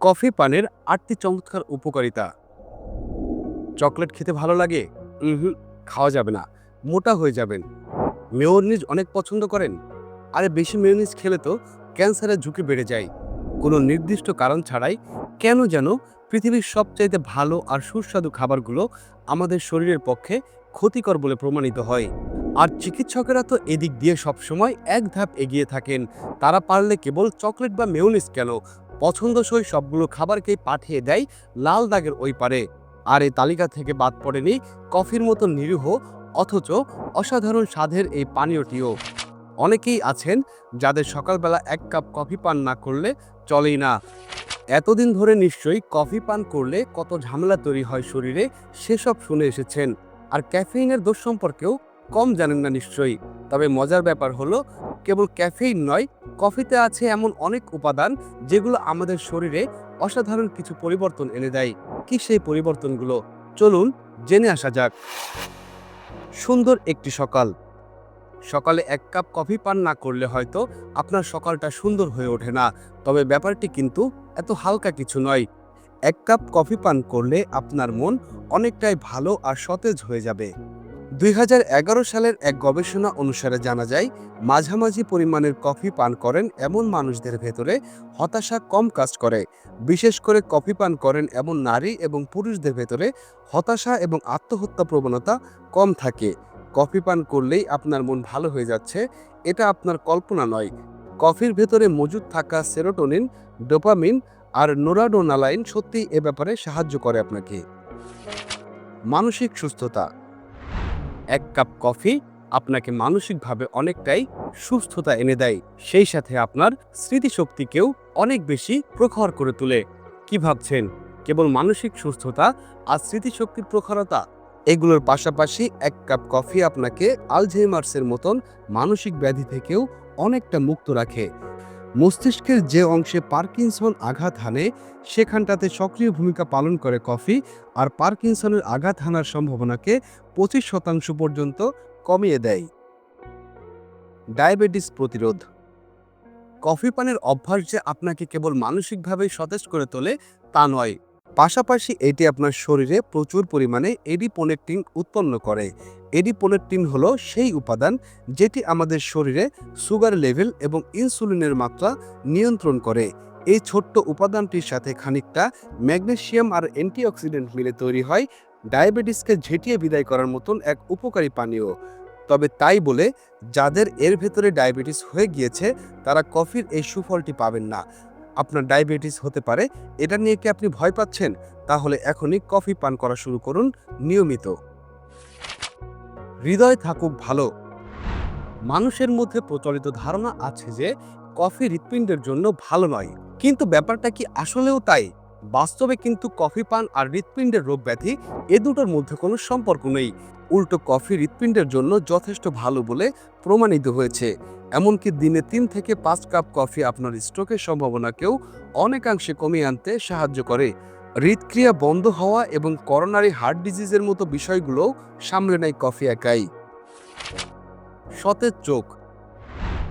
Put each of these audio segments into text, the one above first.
Coffee পানের আটটি চমৎকার উপকারিতা। চকলেট খেতে ভালো লাগে? হুম খাওয়া যাবে না। মোটা হয়ে যাবেন। মেয়রনিজ অনেক পছন্দ করেন? আরে বেশি মেয়রনিজ খেলে তো ক্যান্সারের ঝুঁকি বেড়ে যায়। কোনো নির্দিষ্ট কারণ ছাড়াই কেন যেন পৃথিবীর সবচাইতে ভালো আর সুস্বাদু খাবারগুলো আমাদের শরীরের পক্ষে ক্ষতিকর বলে প্রমাণিত হয়। আর চিকিৎসকেরা তো এদিক দিয়ে সবসময় এক ধাপ এগিয়ে থাকেন। তারা পারলে কেবল চকলেট বা মেয়নিস কেন? পছন্দসই সবগুলো খাবারকেই পাঠিয়ে দেয় লাল দাগের ওই পারে। আর এই তালিকা থেকে বাদ পড়েনি কফির মতো নিরীহ অথচ অসাধারণ স্বাদের এই পানীয়টিও। অনেকেই আছেন যাদের সকালবেলা এক কাপ কফি পান না করলে চলেই না। এতদিন ধরে নিশ্চয়ই কফি পান করলে কত ঝামেলা তৈরি হয় শরীরে সেসব শুনে এসেছেন। আর ক্যাফেইনের দোষ সম্পর্কেও কম জানেন না নিশ্চয়ই। তবে মজার ব্যাপার হলো, কেবল ক্যাফেইন নয়, কফিতে আছে এমন অনেক উপাদান যেগুলো আমাদের শরীরে অসাধারণ কিছু পরিবর্তন এনে দেয়। কি সেই পরিবর্তনগুলো? চলুন জেনে আসা যাক। সুন্দর একটি সকাল। সকালে এক কাপ কফি পান না করলে হয়তো আপনার সকালটা সুন্দর হয়ে ওঠে না, তবে ব্যাপারটি কিন্তু এত হালকা কিছু নয়। এক কাপ কফি পান করলে আপনার মন অনেকটাই ভালো আর সতেজ হয়ে যাবে। দুই হাজার এগারো সালের এক গবেষণা অনুসারে জানা যায়, মাঝামাঝি পরিমাণের কফি পান করেন এমন মানুষদের ভেতরে হতাশা কম কাজ করে। বিশেষ করে কফি পান করেন এমন নারী এবং পুরুষদের ভেতরে হতাশা এবং আত্মহত্যা প্রবণতা কম থাকে। কফি পান করলেই আপনার মন ভালো হয়ে যাচ্ছে, এটা আপনার কল্পনা নয়। কফির ভেতরে মজুদ থাকা সেরোটোনিন, ডোপামিন আর নোরাডোনালাইন সত্যিই এ ব্যাপারে সাহায্য করে আপনাকে। মানসিক সুস্থতা এক কাপ কফি আপনাকে মানসিকভাবে অনেকটাই সুস্থতা এনে দেয়। সেই সাথে আপনার স্মৃতিশক্তিকেও অনেক বেশি প্রখর করে তোলে। কি ভাবছেন? কেবল মানসিক সুস্থতা আর স্মৃতিশক্তির প্রখরতা? এগুলোর পাশাপাশি এক কাপ কফি আপনাকে আলঝেইমার্সের মতন মানসিক ব্যাধি থেকেও অনেকটা মুক্ত রাখে। মস্তিষ্কের যে অংশে পার্কিনসন আঘাত হানে, সেখানটাতে সক্রিয় ভূমিকা পালন করে কফি, আর পার্কিনসনের আঘাত হানার সম্ভাবনাকে পঁচিশ শতাংশ পর্যন্ত কমিয়ে দেয়। ডায়াবেটিস প্রতিরোধ। কফি পানের অভ্যাস যে আপনাকে কেবল মানসিকভাবেই সতেজ করে তোলে, তা নয়। পাশাপাশি এটি আপনার শরীরে প্রচুর পরিমাণে এডিপোনেকটিন উৎপন্ন করে। এডিপোনেকটিন হলো সেই উপাদান যেটি আমাদের শরীরে সুগার লেভেল এবং ইনসুলিনের মাত্রা নিয়ন্ত্রণ করে। এই ছোট্ট উপাদানটির সাথে খানিকটা ম্যাগনেশিয়াম আর অ্যান্টিঅক্সিডেন্ট মিলে তৈরি হয়, ডায়াবেটিসকে ঝেঁটিয়ে বিদায় করার মতন এক উপকারী পানীয়। তবে তাই বলে, যাদের এর ভেতরে ডায়াবেটিস হয়ে গিয়েছে, তারা কফির এই সুফলটি পাবেন না। আপনার ডায়াবেটিস হতে পারে, এটা নিয়ে কি আপনি ভয় পাচ্ছেন? তাহলে এখনই কফি পান করা শুরু করুন নিয়মিত। হৃদয় থাকুক ভালো। মানুষের মধ্যে প্রচলিত ধারণা আছে যে, কফি হৃৎপিণ্ডের জন্য ভালো নয়। কিন্তু ব্যাপারটা কি আসলেও তাই? বাস্তবে কিন্তু কফি পান আর হৃৎপিণ্ডের রোগ ব্যাধি এ দুটোর মধ্যে কোনো সম্পর্ক নেই। উল্টো কফি হৃৎপিণ্ডের জন্য যথেষ্ট ভালো বলে প্রমাণিত হয়েছে। এমনকি দিনে তিন থেকে পাঁচ কাপ কফি আপনার স্ট্রোকের সম্ভাবনাকেও অনেকাংশে কমিয়ে আনতে সাহায্য করে। হৃদক্রিয়া বন্ধ হওয়া এবং করোনারি হার্ট ডিজিজের মতো বিষয়গুলো সামলে নেয় কফি একাই। সতেজ চোখ।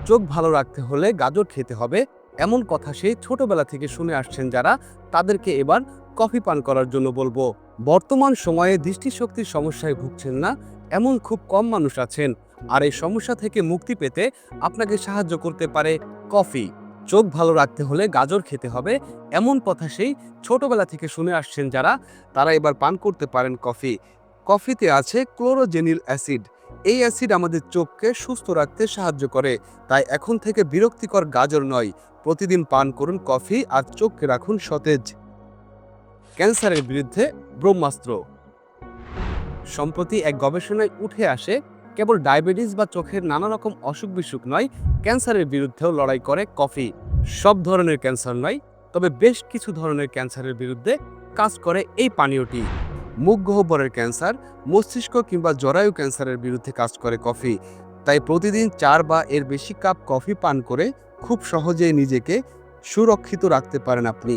চোখ ভালো রাখতে হলে গাজর খেতে হবে, এমন কথা সেই ছোটবেলা থেকে শুনে আসছেন যারা, তাদেরকে এবার কফি পান করার জন্য বলব। বর্তমান সময়ে দৃষ্টিশক্তির সমস্যায় ভুগছেন না, এমন খুব কম মানুষ আছেন, আর এই সমস্যা থেকে মুক্তি পেতে আপনাকে সাহায্য করতে পারে কফি। চোখ ভালো রাখতে হলে গাজর খেতে হবে। এমন কথা সেই ছোটবেলা থেকে শুনে আসছেন যারা, তারা এবার পান করতে পারেন কফি। কফিতে আছে ক্লোরোজেনিল অ্যাসিড। এই অ্যাসিড আমাদের চোখকে সুস্থ রাখতে সাহায্য করে। তাই এখন থেকে বিরক্তিকর গাজর নয়। প্রতিদিন পান করুন কফি আর চোখকে রাখুন সতেজ। ক্যান্সারের বিরুদ্ধে ব্রহ্মাস্ত্র। সম্প্রতি এক গবেষণায় উঠে আসে কেবল ডায়াবেটিস বা চোখের নানা রকম অসুখ বিসুখ নয়, ক্যান্সারের বিরুদ্ধেও লড়াই করে কফি। সব ধরনের ক্যান্সার নয়, তবে বেশ কিছু ধরনের ক্যান্সারের বিরুদ্ধে কাজ করে এই পানীয়টি। মুখ গহ্বরের ক্যান্সার, মস্তিষ্ক কিংবা জরায়ু ক্যান্সারের বিরুদ্ধে কাজ করে কফি। তাই প্রতিদিন চার বা এর বেশি কাপ কফি পান করে খুব সহজেই নিজেকে সুরক্ষিত রাখতে পারেন আপনি।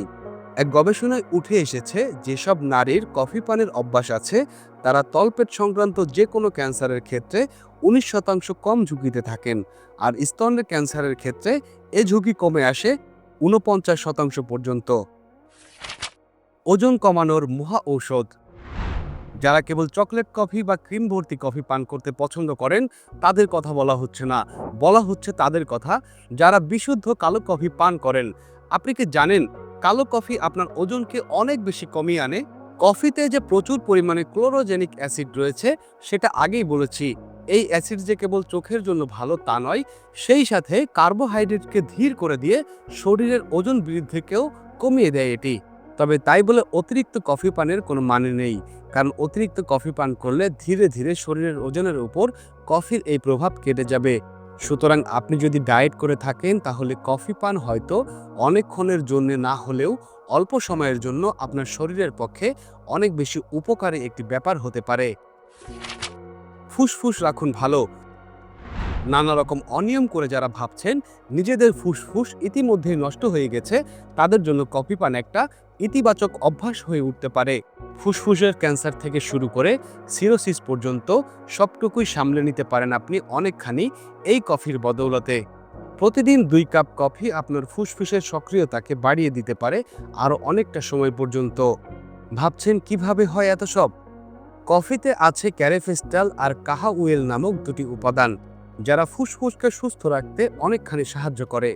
এক গবেষণায় উঠে এসেছে, যেসব নারীর কফি পানের অভ্যাস আছে তারা তলপেট সংক্রান্ত যে কোনো ক্যান্সারের ক্ষেত্রে উনিশ শতাংশ কম ঝুঁকিতে থাকেন। আর স্তনের ক্যান্সারের ক্ষেত্রে এ ঝুঁকি কমে আসে ঊনপঞ্চাশ শতাংশ পর্যন্ত। ওজন কমানোর মহা ঔষধ। যারা কেবল চকলেট কফি বা ক্রিম ভর্তি কফি পান করতে পছন্দ করেন, তাদের কথা বলা হচ্ছে না। বলা হচ্ছে তাদের কথা, যারা বিশুদ্ধ কালো কফি পান করেন। আপনি কি জানেন, কালো কফি আপনার ওজনকে অনেক বেশি কমিয়ে আনে? কফিতে যে প্রচুর পরিমাণে ক্লোরোজেনিক অ্যাসিড রয়েছে, সেটা আগেই বলেছি। এই অ্যাসিড যে কেবল চোখের জন্য ভালো তা নয়, সেই সাথে কার্বোহাইড্রেটকে ধীর করে দিয়ে শরীরের ওজন বৃদ্ধিকেও কমিয়ে দেয় এটি। তবে তাই বলে অতিরিক্ত কফি পানের কোনো মানে নেই, কারণ অতিরিক্ত কফি পান করলে ধীরে ধীরে শরীরের ওজনের উপর কফির এই প্রভাব কেটে যাবে। সুতরাং আপনি যদি ডায়েট করে থাকেন, তাহলে কফি পান হয়তো অনেকক্ষণের জন্য না হলেও অল্প সময়ের জন্য আপনার শরীরের পক্ষে অনেক বেশি উপকারী একটি ব্যাপার হতে পারে। ফুসফুস রাখুন ভালো। নানা রকম অনিয়ম করে যারা ভাবছেন, নিজেদের ফুসফুস ইতিমধ্যেই নষ্ট হয়ে গেছে, তাদের জন্য কফি পান একটা ইতিবাচক অভ্যাস হয়ে উঠতে পারে। ফুসফুসের ক্যান্সার থেকে শুরু করে সিরোসিস পর্যন্ত সবটুকুই সামলে নিতে পারেন আপনি অনেকখানি এই কফির বদৌলতে। প্রতিদিন দুই কাপ কফি আপনার ফুসফুসের সক্রিয়তাকে বাড়িয়ে দিতে পারে আরও অনেকটা সময় পর্যন্ত। ভাবছেন কীভাবে হয় এত সব? কফিতে আছে ক্যারেফেস্টাল আর কাহাউয়েল নামক দুটি উপাদান, যারা ফুসফুসকে সুস্থ রাখতে অনেকখানি সাহায্য করে।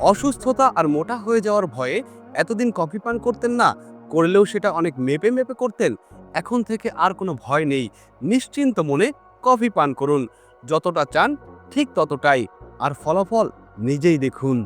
অসুস্থতা আর মোটা হয়ে যাওয়ার ভয়ে এতদিন কফি পান করতেন না, করলেও সেটা অনেক মেপে মেপে করতেন। এখন থেকে আর কোনো ভয় নেই, নিশ্চিন্ত মনে কফি পান করুন, যতটা চান ঠিক ততটাই। আর ফলাফল নিজেই দেখুন।